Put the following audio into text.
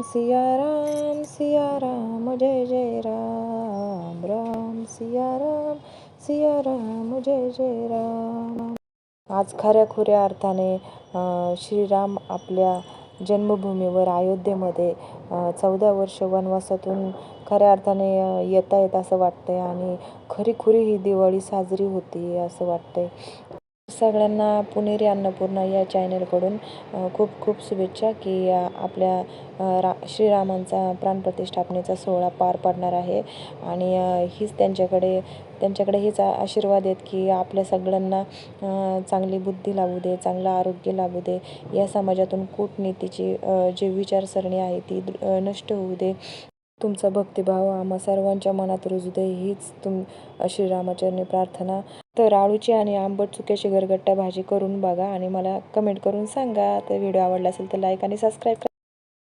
राम सिया राम सिया राम जय जय राम राम सिया राम सिया राम जय जय राम। आज खऱ्या खुऱ्या अर्थाने श्रीराम आपल्या जन्मभूमीवर अयोध्येमध्ये चौदा वर्ष वनवासातून खऱ्या अर्थाने येता येत असं वाटतंय आणि खरी खुरी ही दिवाळी साजरी होती असं वाटतंय. सगळ्यांना पुणेरी अन्नपूर्णा या चॅनलकडून खूप खूप शुभेच्छा की आपल्या रा श्रीरामांचा प्राणप्रतिष्ठापनेचा सोहळा पार पडणार आहे. आणि हीच त्यांच्याकडे त्यांच्याकडे हेच आशीर्वाद आहेत की आपल्या सगळ्यांना चांगली बुद्धी लागू दे चांगलं आरोग्य लागू दे. या समाजातून कूटनीतीची जी विचारसरणी आहे ती नष्ट होऊ दे. तुमचा भक्तिभाव आम्हा सर्वांच्या मनात रुजू दे हीच तुम श्रीरामाचरणी प्रार्थना. तर आळूची आणि आंबट चुक्याची गरगट्टा भाजी करून बघा आणि मला कमेंट करून सांगा. तर व्हिडिओ आवडला असेल तर लाईक आणि सबस्क्राईब